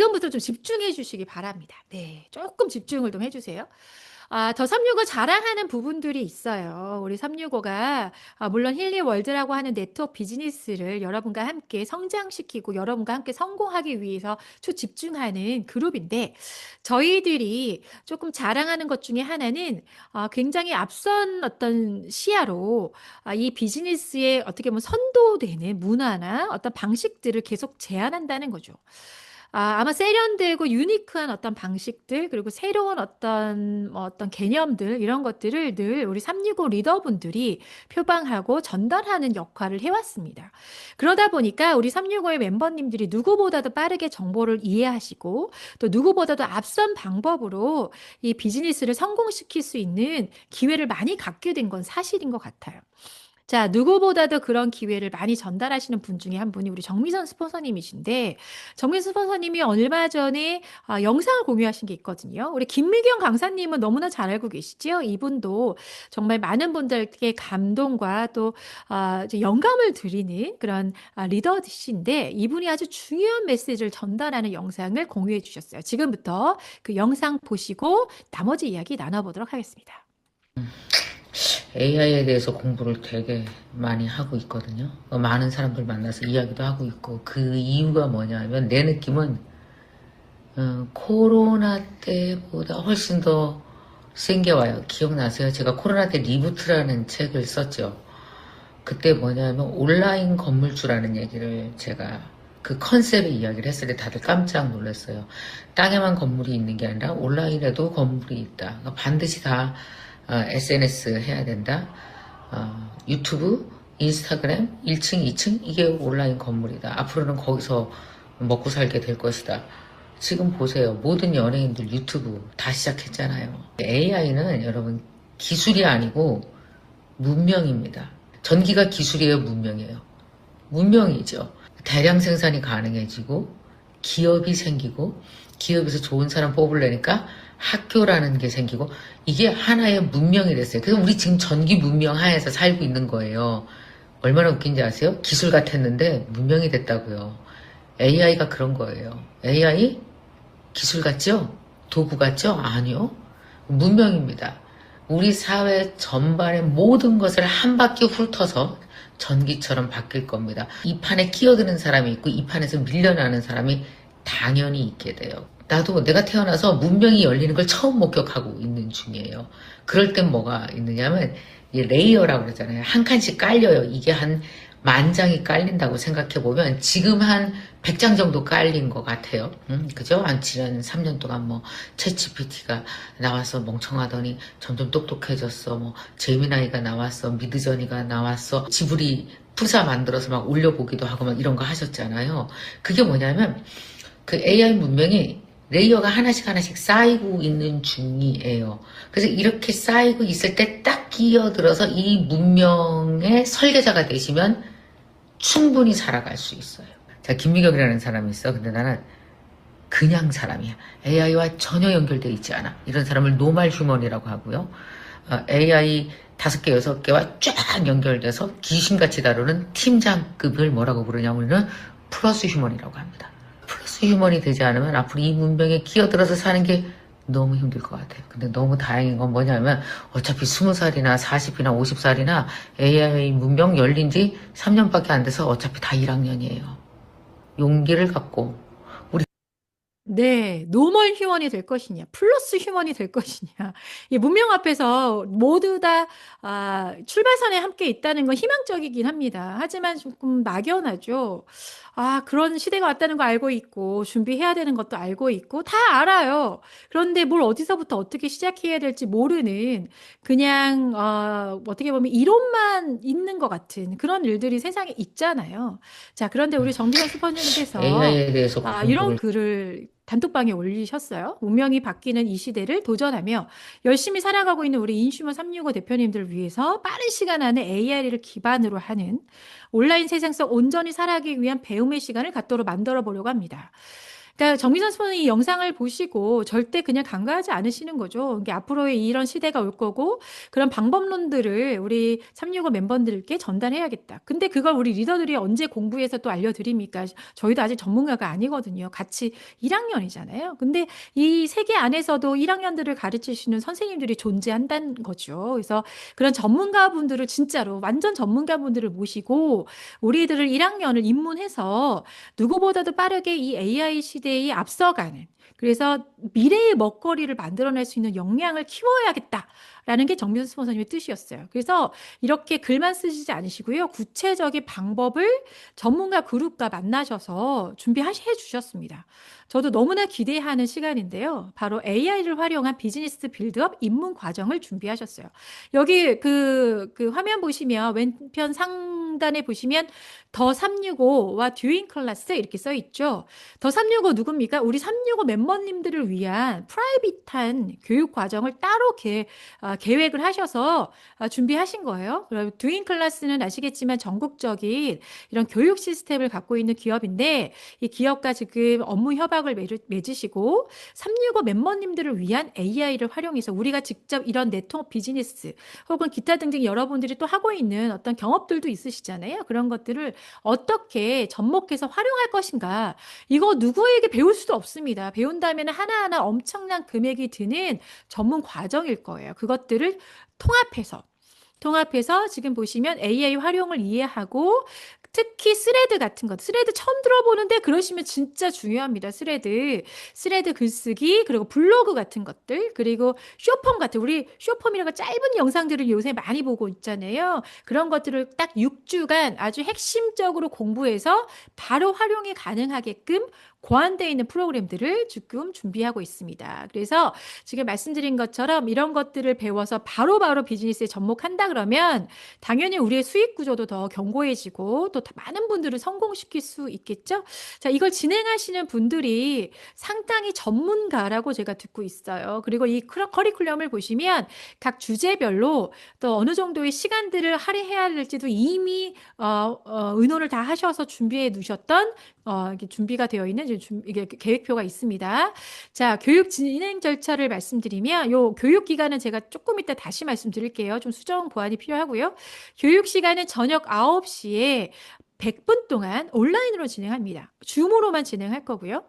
지금부터 좀 집중해 주시기 바랍니다. 네. 조금 집중을 좀 해 주세요. 아, 더 365 자랑하는 부분들이 있어요. 우리 365가 아, 물론 힐리 월드라고 하는 네트워크 비즈니스를 여러분과 함께 성장시키고 여러분과 함께 성공하기 위해서 초 집중하는 그룹인데 저희들이 조금 자랑하는 것 중에 하나는 아, 굉장히 앞선 어떤 시야로 아, 이 비즈니스에 어떻게 보면 선도되는 문화나 어떤 방식들을 계속 제안한다는 거죠. 아, 아마 세련되고 유니크한 어떤 방식들, 그리고 새로운 어떤, 뭐 어떤 개념들, 이런 것들을 늘 우리 365 리더분들이 표방하고 전달하는 역할을 해왔습니다. 그러다 보니까 우리 365의 멤버님들이 누구보다도 빠르게 정보를 이해하시고 또 누구보다도 앞선 방법으로 이 비즈니스를 성공시킬 수 있는 기회를 많이 갖게 된 건 사실인 것 같아요. 자, 누구보다도 그런 기회를 많이 전달하시는 분 중에 한 분이 우리 정미선 스폰서님이신데, 정미선 스폰서님이 얼마 전에 아, 영상을 공유하신 게 있거든요. 우리 김미경 강사님은 너무나 잘 알고 계시죠? 이분도 정말 많은 분들께 감동과 또 아, 영감을 드리는 그런 아, 리더이신데, 이분이 아주 중요한 메시지를 전달하는 영상을 공유해 주셨어요. 지금부터 그 영상 보시고 나머지 이야기 나눠보도록 하겠습니다. AI에 대해서 공부를 되게 많이 하고 있거든요. 어, 많은 사람들 만나서 이야기도 하고 있고 그 이유가 뭐냐면 내 느낌은 어, 코로나 때보다 훨씬 더센게 와요. 기억나세요? 제가 코로나 때 리부트라는 책을 썼죠. 그때 뭐냐면 온라인 건물주라는 얘기를 제가 그 컨셉의 이야기를 했을 때 다들 깜짝 놀랐어요. 땅에만 건물이 있는 게 아니라 온라인에도 건물이 있다. 그러니까 반드시 다 어, SNS 해야 된다. 어, 유튜브, 인스타그램, 1층, 2층 이게 온라인 건물이다. 앞으로는 거기서 먹고 살게 될 것이다. 지금 보세요. 모든 연예인들 유튜브 다 시작했잖아요. AI는 여러분 기술이 아니고 문명입니다. 전기가 기술이에요, 문명이에요. 문명이죠. 대량 생산이 가능해지고 기업이 생기고 기업에서 좋은 사람 뽑으려니까 학교라는 게 생기고 이게 하나의 문명이 됐어요. 그래서 우리 지금 전기 문명 하에서 살고 있는 거예요. 얼마나 웃긴지 아세요? 기술 같았는데 문명이 됐다고요. AI가 그런 거예요. AI 기술 같죠? 도구 같죠? 아니요. 문명입니다. 우리 사회 전반의 모든 것을 한 바퀴 훑어서 전기처럼 바뀔 겁니다. 이 판에 끼어드는 사람이 있고 이 판에서 밀려나는 사람이 당연히 있게 돼요. 나도 내가 태어나서 문명이 열리는 걸 처음 목격하고 있는 중이에요. 그럴 땐 뭐가 있느냐면 이 레이어라고 그러잖아요. 한 칸씩 깔려요. 이게 한 만 장이 깔린다고 생각해 보면 지금 한 100장 정도 깔린 것 같아요. 음, 그죠? 한 지난 3년 동안 뭐 챗GPT가 나와서 멍청하더니 점점 똑똑해졌어. 뭐 제미나이가 나왔어. 미드저니가 나왔어. 지브리 푸사 만들어서 막 올려보기도 하고 막 이런 거 하셨잖아요. 그게 뭐냐면 그 AI 문명이 레이어가 하나씩 하나씩 쌓이고 있는 중이에요. 그래서 이렇게 쌓이고 있을 때 딱 끼어들어서 이 문명의 설계자가 되시면 충분히 살아갈 수 있어요. 자, 김미경이라는 사람이 있어. 근데 나는 그냥 사람이야. AI와 전혀 연결되어 있지 않아. 이런 사람을 노말 휴먼이라고 하고요. 어, AI 다섯 개, 여섯 개와 쫙 연결돼서 귀신같이 다루는 팀장급을 뭐라고 부르냐면 우리는 플러스 휴먼이라고 합니다. 휴먼이 되지 않으면 앞으로 이 문명에 끼어들어서 사는 게 너무 힘들 것 같아요. 근데 너무 다행인 건 뭐냐면 어차피 20살이나 40이나 50살이나 AI 문명 열린 지 3년밖에 안 돼서 어차피 다 1학년이에요. 용기를 갖고 네, 노멀 휴먼이 될 것이냐, 플러스 휴먼이 될 것이냐. 이 문명 앞에서 모두 다 아, 출발선에 함께 있다는 건 희망적이긴 합니다. 하지만 조금 막연하죠. 아, 그런 시대가 왔다는 거 알고 있고, 준비해야 되는 것도 알고 있고, 다 알아요. 그런데 뭘 어디서부터 어떻게 시작해야 될지 모르는, 그냥, 어, 어떻게 보면 이론만 있는 것 같은 그런 일들이 세상에 있잖아요. 자, 그런데 우리 스펀저님께서 AI에 대해서 아, 이런 글을 단톡방에 올리셨어요. 운명이 바뀌는 이 시대를 도전하며 열심히 살아가고 있는 우리 인슈머 365 대표님들을 위해서 빠른 시간 안에 AI를 기반으로 하는 온라인 세상 속 온전히 살아가기 위한 배움의 시간을 갖도록 만들어 보려고 합니다. 그러니까 정미선 선생님 이 영상을 보시고 절대 그냥 간과하지 않으시는 거죠. 이게 앞으로의 이런 시대가 올 거고 그런 방법론들을 우리 365 멤버들께 전달해야겠다. 근데 그걸 우리 리더들이 언제 공부해서 또 알려드립니까? 저희도 아직 전문가가 아니거든요. 같이 1학년이잖아요. 근데 이 세계 안에서도 1학년들을 가르치시는 선생님들이 존재한다는 거죠. 그래서 그런 전문가분들을 진짜로 완전 전문가분들을 모시고 우리들을 1학년을 입문해서 누구보다도 빠르게 이 AI 시대 에 앞서가는 그래서 미래의 먹거리를 만들어낼 수 있는 역량을 키워야겠다 라는 게 정민수 선생님의 뜻이었어요. 그래서 이렇게 글만 쓰시지 않으시고요. 구체적인 방법을 전문가 그룹과 만나셔서 준비해 주셨습니다. 저도 너무나 기대하는 시간인데요. 바로 AI를 활용한 비즈니스 빌드업 입문 과정을 준비하셨어요. 여기 그, 그 화면 보시면 왼편 상단에 보시면 더 365와 듀잉 클래스 이렇게 써 있죠. 더 365 누굽니까? 우리 365 멤버님들을 위한 프라이빗한 교육 과정을 따로 계, 아, 계획을 하셔서 아, 준비하신 거예요. 그리고 듀잉 클래스는 아시겠지만 전국적인 이런 교육 시스템을 갖고 있는 기업인데 이 기업과 지금 업무 협약을 맺으, 맺으시고 365 멤버님들을 위한 AI를 활용해서 우리가 직접 이런 네트워크 비즈니스 혹은 기타 등등 여러분들이 또 하고 있는 어떤 경업들도 있으시잖아요. 그런 것들을 어떻게 접목해서 활용할 것인가. 이거 누구에게 배울 수도 없습니다. 배운다면 하나하나 엄청난 금액이 드는 전문 과정일 거예요. 그 것들을 통합해서 통합해서 지금 보시면 AI 활용을 이해하고 특히 스레드 같은 것, 스레드 처음 들어보는데 그러시면 진짜 중요합니다. 스레드, 스레드 글쓰기, 그리고 블로그 같은 것들, 그리고 쇼폼 같은, 우리 쇼폼이라고 짧은 영상들을 요새 많이 보고 있잖아요. 그런 것들을 딱 6주간 아주 핵심적으로 공부해서 바로 활용이 가능하게끔 고안되어 있는 프로그램들을 지금 준비하고 있습니다. 그래서 지금 말씀드린 것처럼 이런 것들을 배워서 바로 바로 비즈니스에 접목한다 그러면 당연히 우리의 수익 구조도 더 견고해지고 또 많은 분들을 성공시킬 수 있겠죠? 자, 이걸 진행하시는 분들이 상당히 전문가라고 제가 듣고 있어요. 그리고 이 커리큘럼을 보시면 각 주제별로 또 어느 정도의 시간들을 할애해야 될지도 이미 어, 어, 의논을 다 하셔서 준비해 두셨던 어, 준비가 되어 있는 이제 준- 이게 계획표가 있습니다. 자, 교육 진행 절차를 말씀드리면 요 교육 기간은 제가 조금 이따 다시 말씀드릴게요. 좀 수정 보완이 필요하고요. 교육 시간은 저녁 9시에 100분 동안 온라인으로 진행합니다. 줌으로만 진행할 거고요.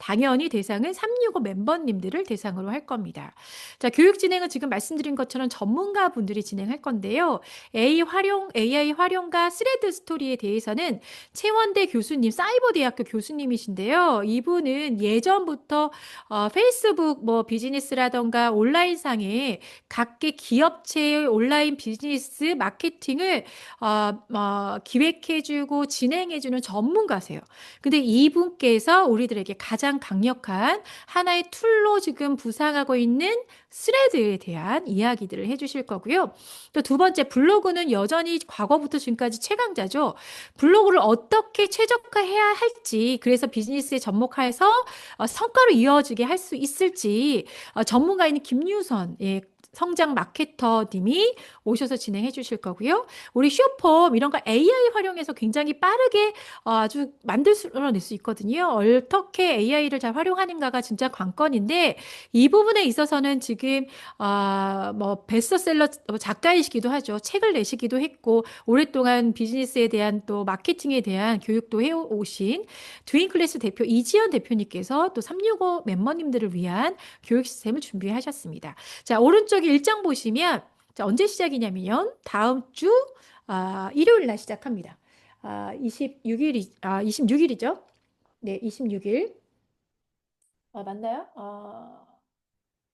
당연히 대상은 365 멤버님들을 대상으로 할 겁니다. 자, 교육 진행은 지금 말씀드린 것처럼 전문가 분들이 진행할 건데요. AI 활용, AI 활용과 스레드 스토리에 대해서는 채원대 교수님, 사이버 대학교 교수님이신데요. 이분은 예전부터 어, 페이스북 뭐 비즈니스라던가 온라인 상에 각계 기업체의 온라인 비즈니스 마케팅을 어, 어, 기획해주고 진행해주는 전문가세요. 근데 이분께서 우리들에게 가장 강력한 하나의 툴로 지금 부상하고 있는 스레드에 대한 이야기들을 해주실 거고요. 또 두 번째 블로그는 여전히 과거부터 지금까지 최강자죠. 블로그를 어떻게 최적화해야 할지, 그래서 비즈니스에 접목해서 어, 성과로 이어지게 할 수 있을지 어, 전문가인 김유선 예, 성장 마케터님이 오셔서 진행해 주실 거고요. 우리 쇼폼 이런 거 AI 활용해서 굉장히 빠르게 어, 아주 만들어낼 수 있거든요. 어떻게 AI를 잘 활용하는가가 진짜 관건인데 이 부분에 있어서는 지금 아, 뭐 베스트셀러 작가이시기도 하죠. 책을 내시기도 했고 오랫동안 비즈니스에 대한 또 마케팅에 대한 교육도 해오신 드윈클래스 대표 이지연 대표님께서 또 365 멤버님들을 위한 교육 시스템을 준비하셨습니다. 자, 오른쪽 에 일정 보시면 자, 언제 시작이냐면 다음 주 아, 일요일 날 시작합니다. 아, 26일이 아, 26일이죠? 네, 26일. 아, 맞나요? 아,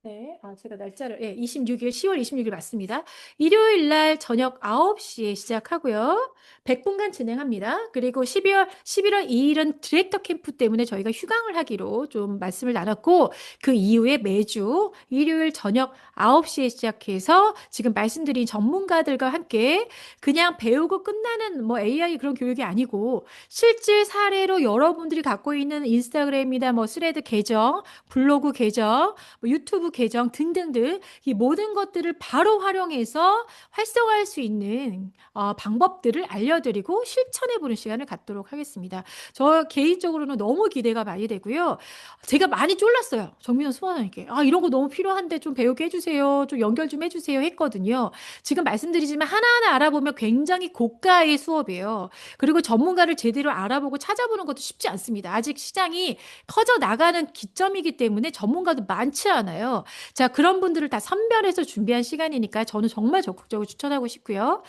네. 아, 제가 날짜를 예, 26일 10월 26일 맞습니다. 일요일 날 저녁 9시에 시작하고요. 100분간 진행합니다. 그리고 12월 11월 2일은 디렉터 캠프 때문에 저희가 휴강을 하기로 좀 말씀을 나눴고 그 이후에 매주 일요일 저녁 9시에 시작해서 지금 말씀드린 전문가들과 함께 그냥 배우고 끝나는 뭐 AI 그런 교육이 아니고 실제 사례로 여러분들이 갖고 있는 인스타그램이나 뭐 스레드 계정, 블로그 계정, 뭐 유튜브 계정 등등등 이 모든 것들을 바로 활용해서 활성화할 수 있는 어, 방법들을 알려드리고 실천해보는 시간을 갖도록 하겠습니다. 저 개인적으로는 너무 기대가 많이 되고요. 제가 많이 쫄랐어요. 정민원 수원원에게. 아, 이런 거 너무 필요한데 좀 배우게 해주세요. 좀 연결 좀 해주세요. 했거든요. 지금 말씀드리지만 하나하나 알아보면 굉장히 고가의 수업이에요. 그리고 전문가를 제대로 알아보고 찾아보는 것도 쉽지 않습니다. 아직 시장이 커져 나가는 기점이기 때문에 전문가도 많지 않아요. 자, 그런 분들을 다 선별해서 준비한 시간이니까 저는 정말 적극적으로 추천하고 싶고요.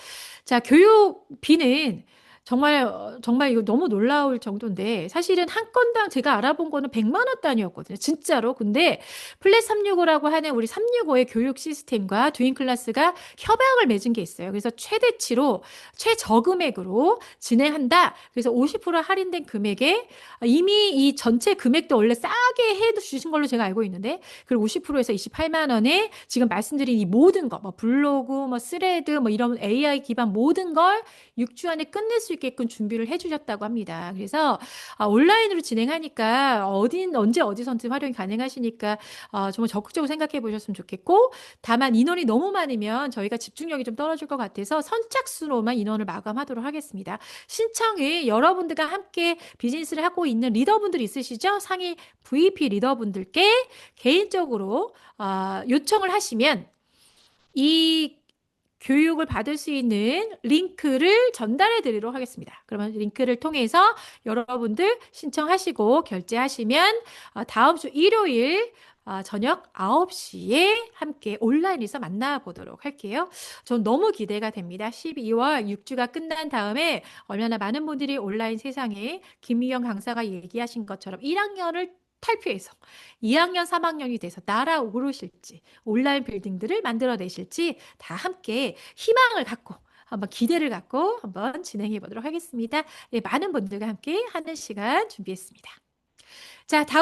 자, 교육비는 정말 어, 정말 이거 너무 놀라울 정도인데 사실은 한 건당 제가 알아본 거는 100만 원 단위였거든요. 진짜로. 근데 플랫 365 라고 하는 우리 365의 교육 시스템과 두인 클래스가 협약을 맺은 게 있어요. 그래서 최대치로 최저금액으로 진행한다. 그래서 50% 할인된 금액에 이미 이 전체 금액도 원래 싸게 해 주신 걸로 제가 알고 있는데 그리고 50%에서 28만 원에 지금 말씀드린 이 모든 거, 뭐 블로그, 뭐 스레드, 뭐 이런 AI 기반 모든 걸 6 주 안에 끝낼 수 있게끔 준비를 해주셨다고 합니다. 그래서 아, 온라인으로 진행하니까 어딘 언제 어디선든 활용이 가능하시니까 어, 정말 적극적으로 생각해 보셨으면 좋겠고 다만 인원이 너무 많으면 저희가 집중력이 좀 떨어질 것 같아서 선착순으로만 인원을 마감하도록 하겠습니다. 신청을 여러분들과 함께 비즈니스를 하고 있는 리더분들 있으시죠? 상위 VP 리더분들께 개인적으로 어, 요청을 하시면 이 교육을 받을 수 있는 링크를 전달해 드리도록 하겠습니다. 그러면 링크를 통해서 여러분들 신청하시고 결제하시면 어, 다음 주 일요일 어, 저녁 9시에 함께 온라인에서 만나보도록 할게요. 전 너무 기대가 됩니다. 12월 6주가 끝난 다음에 얼마나 많은 분들이 온라인 세상에 김미영 강사가 얘기하신 것처럼 1학년을 탈피해서 2학년, 3학년이 돼서 날아오르실지 온라인 빌딩들을 만들어내실지 다 함께 희망을 갖고 한번 기대를 갖고 한번 진행해 보도록 하겠습니다. 네, 많은 분들과 함께 하는 시간 준비했습니다. 자, 다음